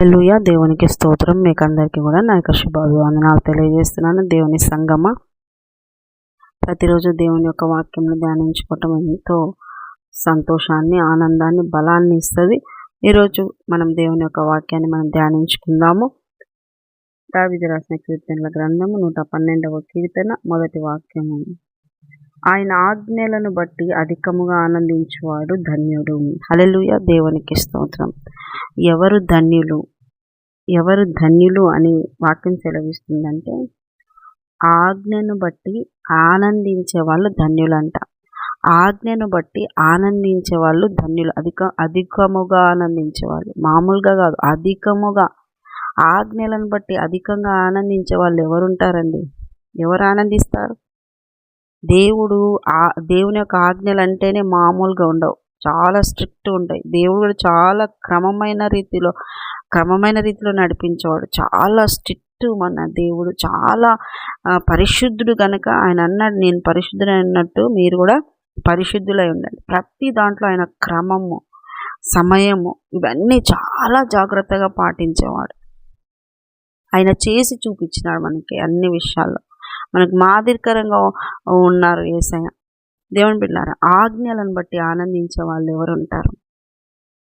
హల్లెలూయా. దేవునికి స్తోత్రం. మీకు అందరికీ కూడా నా యొక్క శుభాభివందనాలు తెలియజేస్తున్నాను. దేవుని సంగమ. ప్రతిరోజు దేవుని యొక్క వాక్యంను ధ్యానించుకోవటం ఎంతో సంతోషాన్ని ఆనందాన్ని బలాన్ని ఇస్తుంది. ఈరోజు మనం దేవుని యొక్క వాక్యాన్ని మనం ధ్యానించుకుందాము. దావిది రాసిన కీర్తనల గ్రంథము నూట పన్నెండవ కీర్తన మొదటి వాక్యము. ఆయన ఆజ్ఞలను బట్టి అధికముగా ఆనందించువాడు ధన్యుడు. హల్లెలూయా. దేవునికి స్తోత్రం. ఎవరు ధన్యులు? ఎవరు ధన్యులు అని వాక్యం సెలవిస్తుందంటే ఆజ్ఞను బట్టి ఆనందించే వాళ్ళు ధన్యులంట. ఆజ్ఞను బట్టి ఆనందించే వాళ్ళు ధన్యులు. అధిక అధికముగా ఆనందించేవాళ్ళు. మామూలుగా కాదు అధికముగా. ఆజ్ఞలను బట్టి అధికంగా ఆనందించే వాళ్ళు ఎవరుంటారండి? ఎవరు ఆనందిస్తారు? దేవుడు ఆ దేవుని యొక్క ఆజ్ఞలు అంటేనే మామూలుగా ఉండవు. చాలా స్ట్రిక్ట్ ఉంటాయి. దేవుడు కూడా చాలా క్రమమైన రీతిలో క్రమమైన రీతిలో నడిపించేవాడు. చాలా స్ట్రిక్ట్ మన దేవుడు. చాలా పరిశుద్ధుడు కనుక ఆయన అన్నాడు నేను పరిశుద్ధుడు అన్నట్టు మీరు కూడా పరిశుద్ధులై ఉండండి. ప్రతి దాంట్లో ఆయన క్రమము సమయము ఇవన్నీ చాలా జాగ్రత్తగా పాటించేవాడు. ఆయన చేసి చూపించినాడు మనకి అన్ని విషయాల్లో. మనకు మాదిరికరంగా ఉన్నారు ఏసయ్య. దేవుని బిడ్డారు ఆజ్ఞలను బట్టి ఆనందించే వాళ్ళు ఎవరు ఉంటారు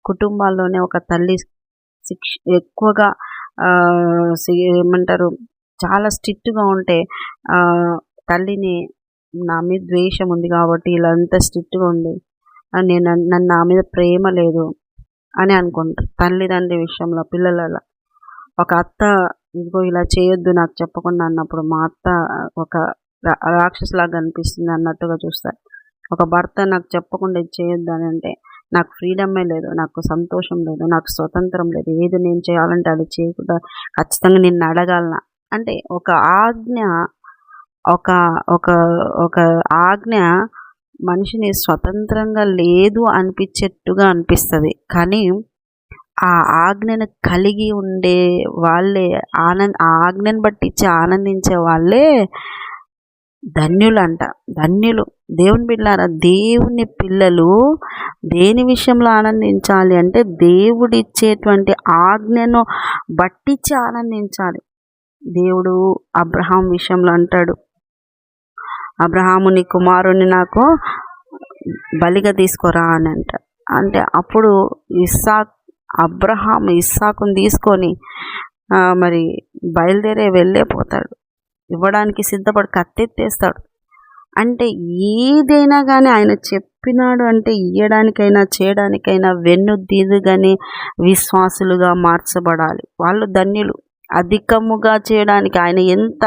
కుటుంబాల్లోనే ఒక తల్లి శిక్ష ఎక్కువగా ఏమంటారు చాలా స్ట్రిక్ట్గా ఉంటే తల్లిని నా మీద ద్వేషం ఉంది కాబట్టి ఇలా అంత స్ట్రిక్ట్గా ఉంది నేను నన్ను నా మీద ప్రేమ లేదు అని అనుకుంటారు. తల్లిదండ్రి విషయంలో పిల్లల ఒక అత్త ఇదిగో ఇలా చేయొద్దు నాకు చెప్పకుండా అన్నప్పుడు మా అత్త ఒక రాక్షసులాగా అనిపిస్తుంది అన్నట్టుగా చూస్తారు. ఒక భర్త నాకు చెప్పకుండా ఇది చేయొద్దు అని అంటే నాకు ఫ్రీడమే లేదు నాకు సంతోషం లేదు నాకు స్వతంత్రం లేదు ఏది నేను చేయాలంటే అది చేయకుండా ఖచ్చితంగా నిన్ను అడగాలన? అంటే ఒక ఆజ్ఞ ఒక ఒక ఒక ఆజ్ఞ మనిషిని స్వతంత్రంగా లేదు అనిపించేట్టుగా అనిపిస్తుంది. కానీ ఆ ఆజ్ఞను కలిగి ఉండే వాళ్ళే ఆనంద ఆ ఆజ్ఞను బట్టించి ఆనందించే వాళ్ళే ధన్యులంట. ధన్యులు. దేవుని బిడ్డారా దేవుని పిల్లలు దేని విషయంలో ఆనందించాలి అంటే దేవుడిచ్చేటువంటి ఆజ్ఞను బట్టించి ఆనందించాలి. దేవుడు అబ్రహాం విషయంలో అంటాడు. అబ్రహాముని కుమారుని నాకు బలిగా తీసుకోరా అని అంట. అంటే అప్పుడు ఇస్సాక్ అబ్రహాం ఇస్సాకుని తీసుకొని మరి బయలుదేరే వెళ్ళే పోతాడు. ఇవ్వడానికి సిద్ధపడి కత్తెత్తేస్తాడు. అంటే ఏదైనా కానీ ఆయన చెప్పినాడు అంటే ఇయ్యడానికైనా చేయడానికైనా వెన్నుదీదుగానే విశ్వాసులుగా మార్చబడాలి. వాళ్ళు ధన్యులు. అధికముగా చేయడానికి ఆయన ఎంత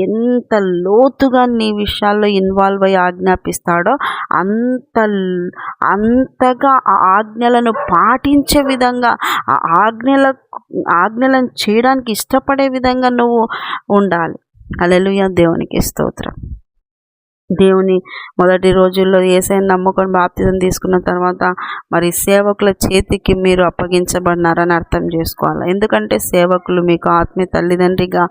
ఎంత లోతుగా నీ విషయాల్లో ఇన్వాల్వ్ అయ్యి ఆజ్ఞాపిస్తాడో అంత అంతగా ఆ ఆజ్ఞలను పాటించే విధంగా ఆ ఆజ్ఞల ఆజ్ఞలను చేయడానికి ఇష్టపడే విధంగా నువ్వు ఉండాలి. అలెలుయ దేవునికి స్తోత్రం. దేవుని మొదటి రోజుల్లో ఏసైనా నమ్ముకొని బాప్తిజం తీసుకున్న తర్వాత మరి సేవకుల చేతికి మీరు అప్పగించబడినారని అర్థం చేసుకోవాలి? ఎందుకంటే సేవకులు మీకు ఆత్మీయ తల్లిదండ్రిగా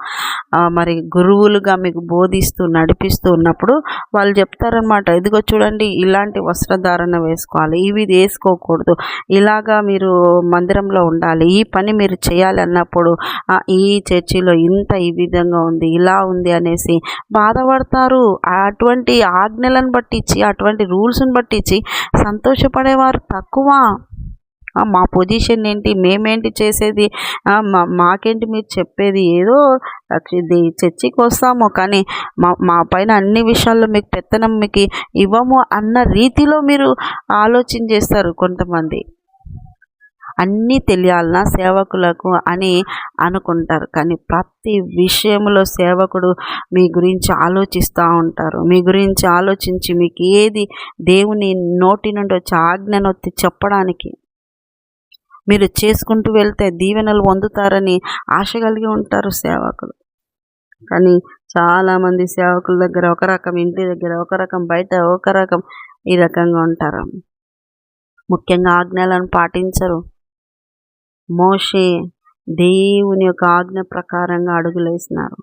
మరి గురువులుగా మీకు బోధిస్తూ నడిపిస్తూ ఉన్నప్పుడు వాళ్ళు చెప్తారనమాట ఇదిగో చూడండి ఇలాంటి వస్త్రధారణ వేసుకోవాలి ఇవి వేసుకోకూడదు ఇలాగా మీరు మందిరంలో ఉండాలి ఈ పని మీరు చేయాలి అన్నప్పుడు ఈ చర్చిలో ఇంత ఈ విధంగా ఉంది ఇలా ఉంది అనేసి బాధపడతారు. అటువంటి అటువంటి ఆజ్ఞలను బట్టించి అటువంటి రూల్స్ని బట్టించి సంతోషపడేవారు తక్కువ. మా పొజిషన్ ఏంటి? మేమేంటి చేసేది? మాకేంటి మీరు చెప్పేది? ఏదో చర్చికి వస్తాము కానీ మా మా పైన అన్ని విషయాల్లో మీకు పెత్తనం మీకు ఇవ్వము అన్న రీతిలో మీరు ఆలోచన చేస్తారు కొంతమంది. అన్నీ తెలియాలన్నా సేవకులకు అని అనుకుంటారు. కానీ ప్రతి విషయంలో సేవకుడు మీ గురించి ఆలోచిస్తూ ఉంటారు. మీ గురించి ఆలోచించి మీకు ఏది దేవుని నోటి నుండి వచ్చి ఆజ్ఞను చెప్పడానికి మీరు చేసుకుంటూ వెళ్తే దీవెనలు పొందుతారని ఆశ కలిగి ఉంటారు సేవకులు. కానీ చాలామంది సేవకుల దగ్గర ఒక రకం ఇంటి దగ్గర ఒక రకం బయట ఒక రకం ఈ రకంగా ఉంటారు. ముఖ్యంగా ఆజ్ఞలను పాటించరు. మోషే దేవుని యొక్క ఆజ్ఞ ప్రకారంగా అడుగులేసినారు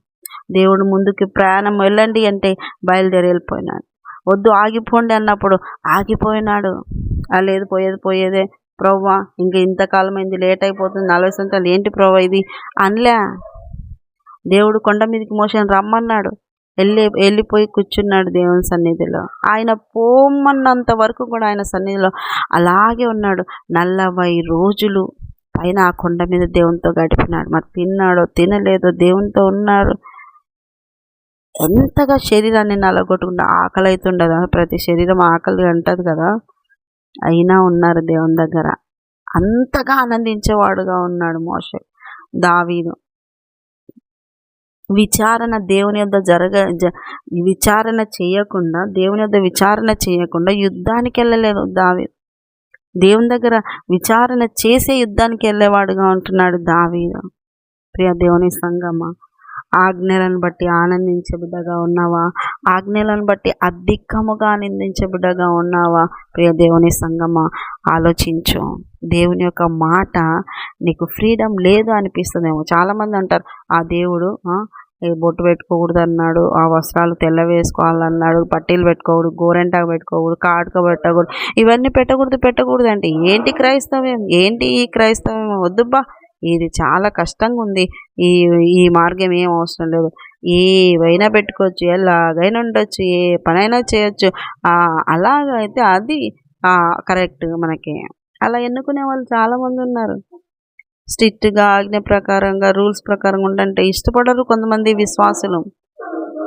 దేవుడు ముందుకి ప్రయాణం వెళ్ళండి అంటే బయలుదేరి వెళ్ళిపోయినాడు. వద్దు ఆగిపోండి అన్నప్పుడు ఆగిపోయినాడు. లేదు పోయేది పోయేదే. ప్రవ్వా ఇంక ఇంతకాలం అయింది లేట్ అయిపోతుంది నలభై సంవత్సరాలు. ఏంటి ప్రవ్వా ఇది? అనలే. దేవుడు కొండ మీదకి మోషన్ రమ్మన్నాడు. వెళ్ళి వెళ్ళిపోయి కూర్చున్నాడు దేవుని సన్నిధిలో. ఆయన పోమన్నంత వరకు కూడా ఆయన సన్నిధిలో అలాగే ఉన్నాడు. నలభై రోజులు పైన ఆ కొండ మీద దేవునితో గడిపినాడు. మరి తిన్నాడో తినలేదో దేవునితో ఉన్నాడు ఎంతగా శరీరాన్ని నలగొట్టుకుంటే ఆకలి అవుతుండదా ప్రతి శరీరం ఆకలి అంటది కదా. అయినా ఉన్నారు దేవుని దగ్గర. అంతగా ఆనందించేవాడుగా ఉన్నాడు మోషే దావీదు. విచారణ దేవుని యొద్ద జరగ విచారణ చేయకుండా దేవుని యొద్ద విచారణ చేయకుండా యుద్ధానికి వెళ్ళలేదు దావి దేవుని దగ్గర విచారణ చేసే యుద్ధానికి వెళ్ళేవాడుగా ఉంటున్నాడు దావీదు. ప్రియ దేవుని సంగమ ఆజ్ఞలను బట్టి ఆనందించే బిడ్డగా ఉన్నావా? ఆజ్ఞలను బట్టి అధికముగా ఆనందించే బిడ్డగా ఉన్నావా? ప్రియ దేవుని సంగమ ఆలోచించు. దేవుని యొక్క మాట నీకు ఫ్రీడమ్ లేదు అనిపిస్తుందేమో. చాలామంది అంటారు ఆ దేవుడు బొట్టు పెట్టుకోకూడదు అన్నాడు ఆ వస్త్రాలు తెల్ల వేసుకోవాలన్నాడు పట్టీలు పెట్టుకోకూడదు గోరెంటాకు పెట్టుకోకూడదు కాటుక పెట్టకూడదు ఇవన్నీ పెట్టకూడదు పెట్టకూడదు అంటే ఏంటి క్రైస్తవ్యం? ఏంటి ఈ క్రైస్తవ్యం? వద్దుబ్బా ఇది చాలా కష్టంగా ఉంది. ఈ ఈ మార్గం ఏం అవసరం లేదు. ఏవైనా పెట్టుకోవచ్చు ఎలాగైనా ఉండొచ్చు ఏ పనైనా చేయొచ్చు. అలాగైతే అది కరెక్ట్ మనకి. అలా ఎన్నుకునే వాళ్ళు చాలామంది ఉన్నారు. స్ట్రిక్ట్గా ఆజ్ఞ ప్రకారంగా రూల్స్ ప్రకారంగా ఉండంటే ఇష్టపడరు కొంతమంది విశ్వాసులు.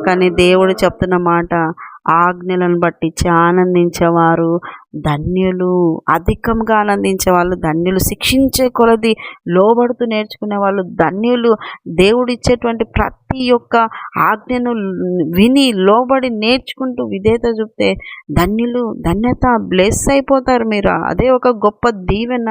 కానీ దేవుడు చెప్తున్న మాట ఆజ్ఞలను బట్టి ఆనందించేవారు ధన్యులు. అధికంగా ఆనందించే వాళ్ళు ధన్యులు. శిక్షించే కొలది లోబడుతూ నేర్చుకునే వాళ్ళు ధన్యులు. దేవుడిచ్చేటువంటి ప్రతి ఒక్క ఆజ్ఞను విని లోబడి నేర్చుకుంటూ విధేత చూపితే ధన్యులు ధన్యత బ్లెస్ అయిపోతారు మీరు. అదే ఒక గొప్ప దీవెన.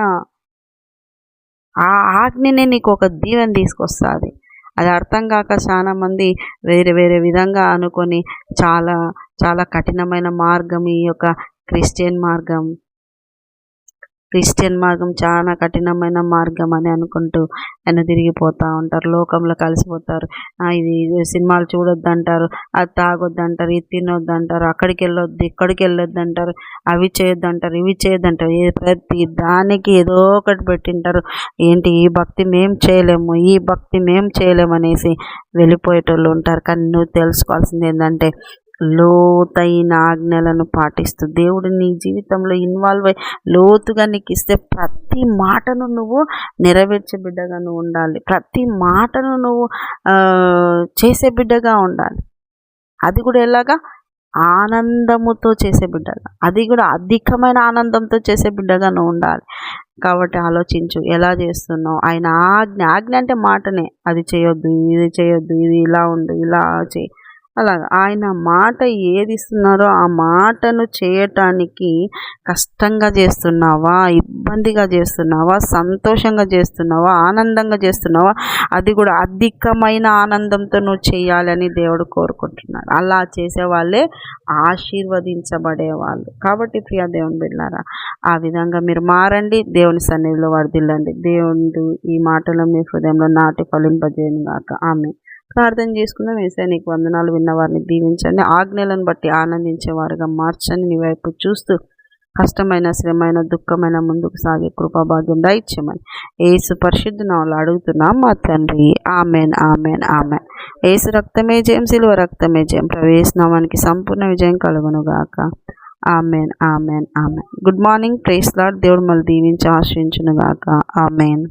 ఆ ఆజ్ఞనే నీకు ఒక దీవెన తీసుకొస్తుంది. అది అర్థం కాక చాలా మంది వేరే వేరే విధంగా అనుకొని చాలా చాలా కఠినమైన మార్గం ఈ యొక్క క్రిస్టియన్ మార్గం. క్రిస్టియన్ మార్గం చాలా కఠినమైన మార్గం అని అనుకుంటూ ఆయన తిరిగిపోతూ ఉంటారు. లోకంలో కలిసిపోతారు. ఇది సినిమాలు చూడొద్దు అంటారు అది తాగొద్దు అంటారు ఇది తినొద్దంటారు. అక్కడికి వెళ్ళొద్దు ఇక్కడికి వెళ్ళొద్దు అంటారు అవి చేయొద్దు అంటారు ఇవి చేయొద్దు అంటారు ప్రతి దానికి ఏదో ఒకటి పెట్టింటారు. ఏంటి ఈ భక్తి మేము చేయలేము ఈ భక్తి మేము చేయలేము అనేసి వెళ్ళిపోయేటోళ్ళు ఉంటారు. కానీ నువ్వు తెలుసుకోవాల్సింది ఏంటంటే లోతైన ఆజ్ఞలను పాటిస్తూ దేవుడు నీ జీవితంలో ఇన్వాల్వ్ అయ్యి లోతుగా నీకు ఇస్తే ప్రతి మాటను నువ్వు నెరవేర్చే బిడ్డగా నువ్వు ఉండాలి. ప్రతి మాటను నువ్వు చేసే బిడ్డగా ఉండాలి. అది కూడా ఎలాగా? ఆనందముతో చేసే బిడ్డగా. అది కూడా అధికమైన ఆనందంతో చేసే బిడ్డగా నువ్వు ఉండాలి. కాబట్టి ఆలోచించు ఎలా చేస్తున్నావు? ఆయన ఆజ్ఞ ఆజ్ఞ అంటే మాటనే. అది చేయొద్దు ఇది చేయొద్దు ఇది ఇలా ఉండు ఇలా చేయి. అలాగ. ఆయన మాట ఏది ఇస్తున్నారో ఆ మాటను చేయటానికి కష్టంగా చేస్తున్నావా ఇబ్బందిగా చేస్తున్నావా సంతోషంగా చేస్తున్నావా ఆనందంగా చేస్తున్నావా అది కూడా అధికమైన ఆనందంతో నువ్వు చేయాలని దేవుడు కోరుకుంటున్నాడు. అలా చేసే వాళ్ళే ఆశీర్వదించబడే వాళ్ళు కాబట్టి ప్రియా దేవుని బిడ్డారా ఆ విధంగా మీరు మారండి దేవుని సన్నిధిలో వర్దిల్లండి దేవుడు ఈ మాటలు మీ హృదయంలో నాటి ఫలింపజేయను గాక ఆమె ప్రార్థన చేసుకుందాం. వేసే నీకు వందనాలు విన్నవారిని దీవించండి. ఆజ్ఞలను బట్టి ఆనందించేవారుగా మార్చండి. నీ వైపు చూస్తూ కష్టమైన శ్రమైన దుఃఖమైన ముందుకు సాగే కృపాభాగ్యం దయచేయమని ఏసు పరిశుద్ధ నాలు అడుగుతున్నాం. మా తండ్రి ఆమెన్ ఆమెన్ ఆమెన్. ఏసు రక్తమే జయం సిలువ రక్తమే జయం. ప్రవేశనామానికి సంపూర్ణ విజయం కలుగునుగాక. Amen amen amen. Good morning praise lord దేవుడు మళ్ళీ దీవించి ఆశ్రయించునుగాక. ఆమెన్.